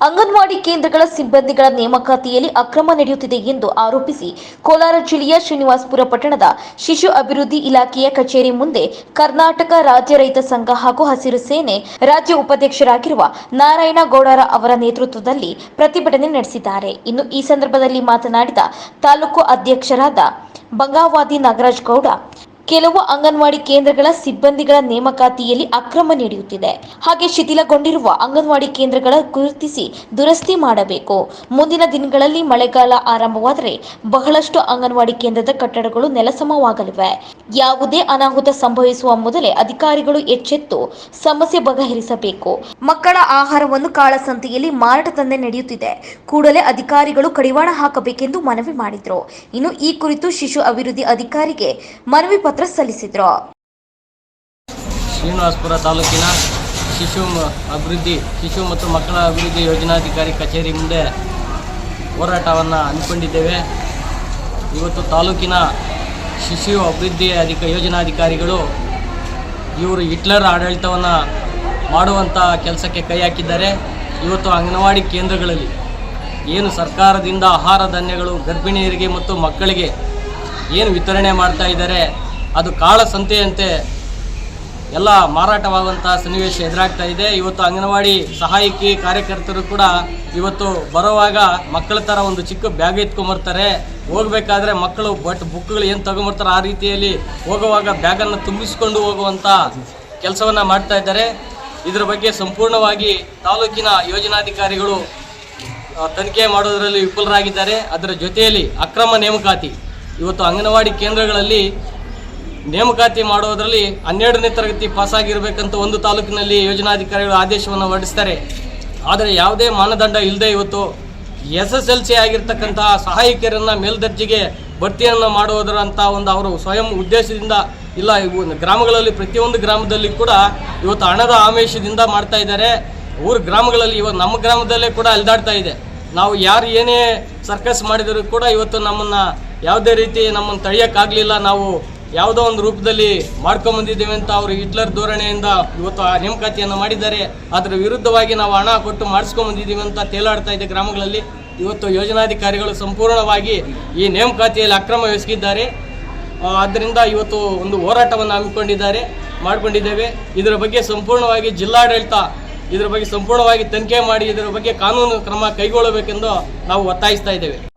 ಅಂಗನವಾಡಿ ಕೇಂದ್ರಗಳ ಸಿಬ್ಬಂದಿಗಳ ನೇಮಕಾತಿಯಲ್ಲಿ ಅಕ್ರಮ ನಡೆಯುತ್ತಿದೆ ಎಂದು ಆರೋಪಿಸಿ ಕೋಲಾರ ಜಿಲ್ಲೆಯ ಶ್ರೀನಿವಾಸಪುರ ಪಟ್ಟಣದ ಶಿಶು ಅಭಿವೃದ್ಧಿ ಇಲಾಖೆಯ ಕಚೇರಿ ಮುಂದೆ ಕರ್ನಾಟಕ ರಾಜ್ಯ ರೈತ ಸಂಘ ಹಾಗೂ ಹಸಿರು ಸೇನೆ ರಾಜ್ಯ ಉಪಾಧ್ಯಕ್ಷರಾಗಿರುವ ನಾರಾಯಣ ಗೌಡರ ಅವರ ನೇತೃತ್ವದಲ್ಲಿ ಪ್ರತಿಭಟನೆ ನಡೆಸಿದ್ದಾರೆ. ಇನ್ನು ಈ ಸಂದರ್ಭದಲ್ಲಿ ಮಾತನಾಡಿದ ತಾಲೂಕು ಅಧ್ಯಕ್ಷರಾದ ಬಂಗಾವಾದಿ ನಾಗರಾಜ್ ಗೌಡ ಕೆಲವು ಅಂಗನವಾಡಿ ಕೇಂದ್ರಗಳ ಸಿಬ್ಬಂದಿಗಳ ನೇಮಕಾತಿಯಲ್ಲಿ ಅಕ್ರಮ ನಡೆಯುತ್ತಿದೆ. ಹಾಗೆ ಶಿಥಿಲಗೊಂಡಿರುವ ಅಂಗನವಾಡಿ ಕೇಂದ್ರಗಳ ಗುರುತಿಸಿ ದುರಸ್ತಿ ಮಾಡಬೇಕು. ಮುಂದಿನ ದಿನಗಳಲ್ಲಿ ಮಳೆಗಾಲ ಆರಂಭವಾದರೆ ಬಹಳಷ್ಟು ಅಂಗನವಾಡಿ ಕೇಂದ್ರದ ಕಟ್ಟಡಗಳು ನೆಲಸಮವಾಗಲಿವೆ. ಯಾವುದೇ ಅನಾಹುತ ಸಂಭವಿಸುವ ಮೊದಲೇ ಅಧಿಕಾರಿಗಳು ಎಚ್ಚೆತ್ತು ಸಮಸ್ಯೆ ಬಗೆಹರಿಸಬೇಕು. ಮಕ್ಕಳ ಆಹಾರವನ್ನು ಕಾಳಸಂತೆಯಲ್ಲಿ ಮಾರಾಟ ದಂಧೆ ನಡೆಯುತ್ತಿದೆ. ಕೂಡಲೇ ಅಧಿಕಾರಿಗಳು ಕಡಿವಾಣ ಹಾಕಬೇಕೆಂದು ಮನವಿ ಮಾಡಿದ್ರು. ಇನ್ನು ಈ ಕುರಿತು ಶಿಶು ಅಭಿವೃದ್ಧಿ ಅಧಿಕಾರಿಗೆ ಮನವಿ ಪತ್ರ ಸಲ್ಲಿಸಿದ್ರು. ಶ್ರೀನಿವಾಸಪುರ ತಾಲೂಕಿನ ಶಿಶು ಅಭಿವೃದ್ಧಿ, ಶಿಶು ಮತ್ತು ಮಕ್ಕಳ ಅಭಿವೃದ್ಧಿ ಯೋಜನಾಧಿಕಾರಿ ಕಚೇರಿ ಮುಂದೆ ಹೋರಾಟವನ್ನು ಹಮ್ಮಿಕೊಂಡಿದ್ದೇವೆ. ಇವತ್ತು ತಾಲೂಕಿನ ಶಿಶು ಅಭಿವೃದ್ಧಿ ಅಧಿಕ ಯೋಜನಾಧಿಕಾರಿಗಳು ಇವರು ಹಿಟ್ಲರ್ ಆಡಳಿತವನ್ನು ಮಾಡುವಂಥ ಕೆಲಸಕ್ಕೆ ಕೈ ಹಾಕಿದ್ದಾರೆ. ಇವತ್ತು ಅಂಗನವಾಡಿ ಕೇಂದ್ರಗಳಲ್ಲಿ ಏನು ಸರ್ಕಾರದಿಂದ ಆಹಾರ ಧಾನ್ಯಗಳು ಗರ್ಭಿಣಿಯರಿಗೆ ಮತ್ತು ಮಕ್ಕಳಿಗೆ ಏನು ವಿತರಣೆ ಮಾಡ್ತಾ ಇದ್ದಾರೆ ಅದು ಕಾಳ ಸಂತೆಯಂತೆ ಎಲ್ಲ ಮಾರಾಟವಾಗುವಂಥ ಸನ್ನಿವೇಶ ಎದುರಾಗ್ತಾ ಇದೆ. ಇವತ್ತು ಅಂಗನವಾಡಿ ಸಹಾಯಕಿ ಕಾರ್ಯಕರ್ತರು ಕೂಡ ಇವತ್ತು ಬರುವಾಗ ಮಕ್ಕಳ ಥರ ಒಂದು ಚಿಕ್ಕ ಬ್ಯಾಗ್ ಎತ್ಕೊಂಬರ್ತಾರೆ. ಹೋಗಬೇಕಾದ್ರೆ ಮಕ್ಕಳು ಬಟ್ ಬುಕ್ಗಳು ಏನು ತಗೊಂಬರ್ತಾರೆ ಆ ರೀತಿಯಲ್ಲಿ ಹೋಗುವಾಗ ಬ್ಯಾಗನ್ನು ತುಂಬಿಸಿಕೊಂಡು ಹೋಗುವಂಥ ಕೆಲಸವನ್ನು ಮಾಡ್ತಾ ಇದ್ದಾರೆ. ಇದರ ಬಗ್ಗೆ ಸಂಪೂರ್ಣವಾಗಿ ತಾಲೂಕಿನ ಯೋಜನಾಧಿಕಾರಿಗಳು ತನಿಖೆ ಮಾಡೋದರಲ್ಲಿ ವಿಫಲರಾಗಿದ್ದಾರೆ. ಅದರ ಜೊತೆಯಲ್ಲಿ ಅಕ್ರಮ ನೇಮಕಾತಿ. ಇವತ್ತು ಅಂಗನವಾಡಿ ಕೇಂದ್ರಗಳಲ್ಲಿ ನೇಮಕಾತಿ ಮಾಡೋದರಲ್ಲಿ ಹನ್ನೆರಡನೇ ತರಗತಿ ಪಾಸಾಗಿರಬೇಕಂತ ಒಂದು ತಾಲೂಕಿನಲ್ಲಿ ಯೋಜನಾಧಿಕಾರಿಗಳು ಆದೇಶವನ್ನು ಹೊರಡಿಸ್ತಾರೆ. ಆದರೆ ಯಾವುದೇ ಮಾನದಂಡ ಇಲ್ಲದೆ ಇವತ್ತು ಎಸ್ ಎಸ್ ಎಲ್ ಸಿ ಆಗಿರ್ತಕ್ಕಂತಹ ಸಹಾಯಕಿಯರನ್ನು ಮೇಲ್ದರ್ಜೆಗೆ ಭರ್ತಿಯನ್ನು ಮಾಡುವುದರಂಥ ಒಂದು ಅವರು ಸ್ವಯಂ ಉದ್ದೇಶದಿಂದ ಇಲ್ಲ ಗ್ರಾಮಗಳಲ್ಲಿ ಪ್ರತಿಯೊಂದು ಗ್ರಾಮದಲ್ಲಿ ಕೂಡ ಇವತ್ತು ಹಣದ ಆಮೇಷದಿಂದ ಮಾಡ್ತಾ ಇದ್ದಾರೆ. ಊರು ಗ್ರಾಮಗಳಲ್ಲಿ ಇವತ್ತು ನಮ್ಮ ಗ್ರಾಮದಲ್ಲೇ ಕೂಡ ಅಲ್ದಾಡ್ತಾ ಇದೆ. ನಾವು ಯಾರು ಏನೇ ಸರ್ಕಸ್ ಮಾಡಿದರೂ ಕೂಡ ಇವತ್ತು ನಮ್ಮನ್ನು ಯಾವುದೇ ರೀತಿ ನಮ್ಮನ್ನು ತಡೆಯೋಕ್ಕಾಗಲಿಲ್ಲ. ನಾವು ಯಾವುದೋ ಒಂದು ರೂಪದಲ್ಲಿ ಮಾಡ್ಕೊಂಬಂದಿದ್ದೇವೆ ಅಂತ ಅವರು ಹಿಟ್ಲರ್ ಧೋರಣೆಯಿಂದ ಇವತ್ತು ಆ ನೇಮಕಾತಿಯನ್ನು ಮಾಡಿದ್ದಾರೆ. ಅದರ ವಿರುದ್ಧವಾಗಿ ನಾವು ಹಣ ಕೊಟ್ಟು ಮಾಡಿಸ್ಕೊಂಬಂದಿದ್ದೀವಿ ಅಂತ ತೇಲಾಡ್ತಾ ಇದೆ ಗ್ರಾಮಗಳಲ್ಲಿ ಇವತ್ತು ಯೋಜನಾಧಿಕಾರಿಗಳು ಸಂಪೂರ್ಣವಾಗಿ ಈ ನೇಮಕಾತಿಯಲ್ಲಿ ಅಕ್ರಮ ಆ, ಆದ್ದರಿಂದ ಇವತ್ತು ಒಂದು ಹೋರಾಟವನ್ನು ಹಮ್ಮಿಕೊಂಡಿದ್ದಾರೆ ಮಾಡಿಕೊಂಡಿದ್ದೇವೆ. ಇದರ ಬಗ್ಗೆ ಸಂಪೂರ್ಣವಾಗಿ ಜಿಲ್ಲಾಡಳಿತ ಇದರ ಬಗ್ಗೆ ಸಂಪೂರ್ಣವಾಗಿ ತನಿಖೆ ಮಾಡಿ ಇದರ ಬಗ್ಗೆ ಕಾನೂನು ಕ್ರಮ ಕೈಗೊಳ್ಳಬೇಕೆಂದು ನಾವು ಒತ್ತಾಯಿಸ್ತಾ ಇದ್ದೇವೆ.